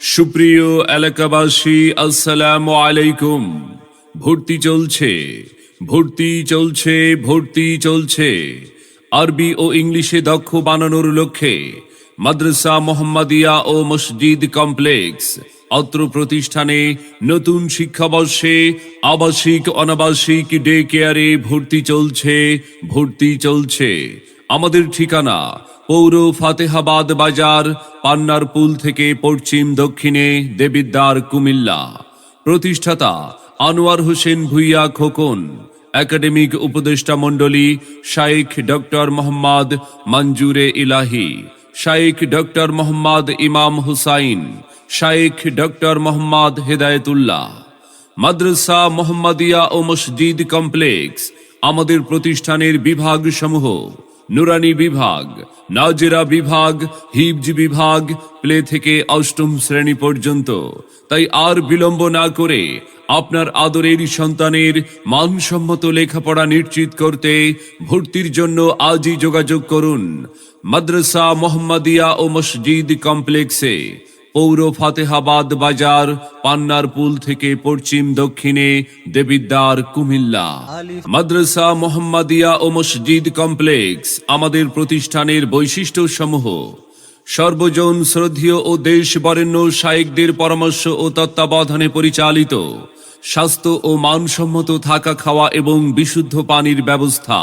সুপ্রিয় এলাকাবাসী, আসসালাম আলাইকুম। ভর্তি চলছে ভর্তি চলছে ভর্তি চলছে। আরবি ও ইংলিশে দক্ষ বানানোর লক্ষ্যে মাদ্রাসা মোহাম্মদিয়া ও মসজিদ কমপ্লেক্স, অত্র প্রতিষ্ঠানে নতুন শিক্ষাবর্ষে আবাসিক অনাবাসিক ডে কেয়ারে ভর্তি চলছে ভর্তি চলছে। আমাদের ঠিকানা পৌর ফাতেহাবাদ বাজার, পান্নার পুল থেকে পশ্চিম দক্ষিণে দেবিদ্বার, কুমিল্লা। প্রতিষ্ঠাতা আনোয়ার হোসেন ভুইয়া খোকন, একাডেমিক উপদেষ্টা মণ্ডলী শাইখ ডক্টর মোহাম্মদ মঞ্জুরে ইলাহি শাইখ ডক্টর মোহাম্মদ ইমাম হুসাইন শাইখ ডক্টর মোহাম্মদ হেদায়েতুল্লাহ। মাদ্রাসা মোহাম্মদিয়া ও মসজিদ কমপ্লেক্স, আমাদের প্রতিষ্ঠানের বিভাগ সমূহ নুরানি বিভাগ, নাজেরা বিভাগ, হিবজ বিভাগ, প্লে থেকে অষ্টম শ্রেণি পর্যন্ত। তাই আর বিলম্ব না করে আপনার আদরের সন্তানের মানসম্মত লেখাপড়া নিশ্চিত করতে ভর্তির জন্য আজই যোগাযোগ করুন। মাদ্রাসা মোহাম্মদিয়া ও মসজিদ কমপ্লেক্সে পৌর ফাতেহাবাদ বাজার পান্নার পুল থেকে পশ্চিম দক্ষিণে দেবিদ্বার কুমিল্লা। মাদ্রাসা মোহাম্মদিয়া ও মসজিদ কমপ্লেক্স আমাদের প্রতিষ্ঠানের বৈশিষ্ট্য সমূহ সর্বজন শ্রদ্ধীয় ও দেশ বরেণ্য শায়েকদের পরামর্শ ও তত্ত্বাবধানে পরিচালিত। স্বাস্থ্য ও মানসম্মত থাকা খাওয়া এবং বিশুদ্ধ পানির ব্যবস্থা।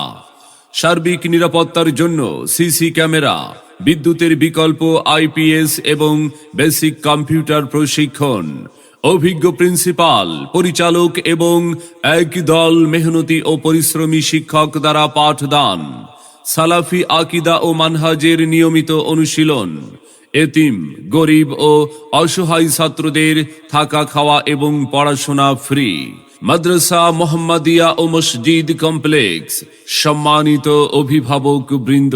সার্বিক নিরাপত্তার জন্য সিসি ক্যামেরা। বিদ্যুতের বিকল্প আইপিএস এবং বেসিক কম্পিউটার প্রশিক্ষণ। অভিজ্ঞ প্রিন্সিপাল, পরিচালক এবং এক দল মেহনতি ও পরিশ্রমী শিক্ষক দ্বারা পাঠদান। সালাফি আকিদা ও মানহাজের নিয়মিত অনুশীলন। এতিম, গরিব ও অসহায় ছাত্রদের থাকা খাওয়া এবং পড়াশোনা ফ্রি। মাদ্রাসা মোহাম্মদিয়া ও মসজিদ কমপ্লেক্স, সম্মানিত অভিভাবক বৃন্দ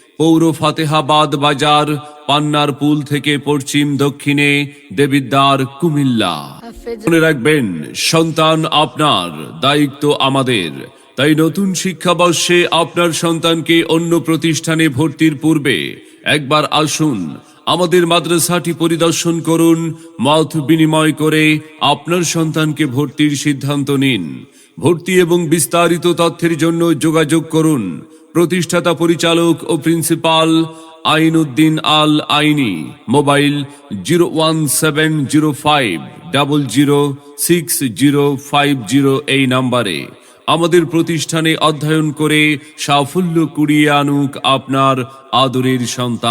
পৌর ফাতেহাবাদ বাজার পান্নার পুল থেকে পশ্চিম দক্ষিণে দেবিদ্বার কুমিল্লা। মনে রাখবেন সন্তান আপনার দায়িত্ব আমাদের। তাই নতুন শিক্ষাবর্ষে আপনার সন্তানকে অন্য প্রতিষ্ঠানে ভর্তির পূর্বে একবার আসুন আমাদের মাদ্রাসাটি পরিদর্শন করুন মত বিনিময় করে আপনার সন্তানকে ভর্তির সিদ্ধান্ত নিন। ভর্তি এবং বিস্তারিত তথ্যের জন্য যোগাযোগ করুন প্রতিষ্ঠাতা পরিচালক ও principal Ainuddin Al Aini. Mobile zero one seven zero five double zero six zero five zero এই নাম্বারে। আমাদের প্রতিষ্ঠানে অধ্যয়ন করে সাফল্য কুড়িয়ে আনুক আপনার আদরের সন্তান।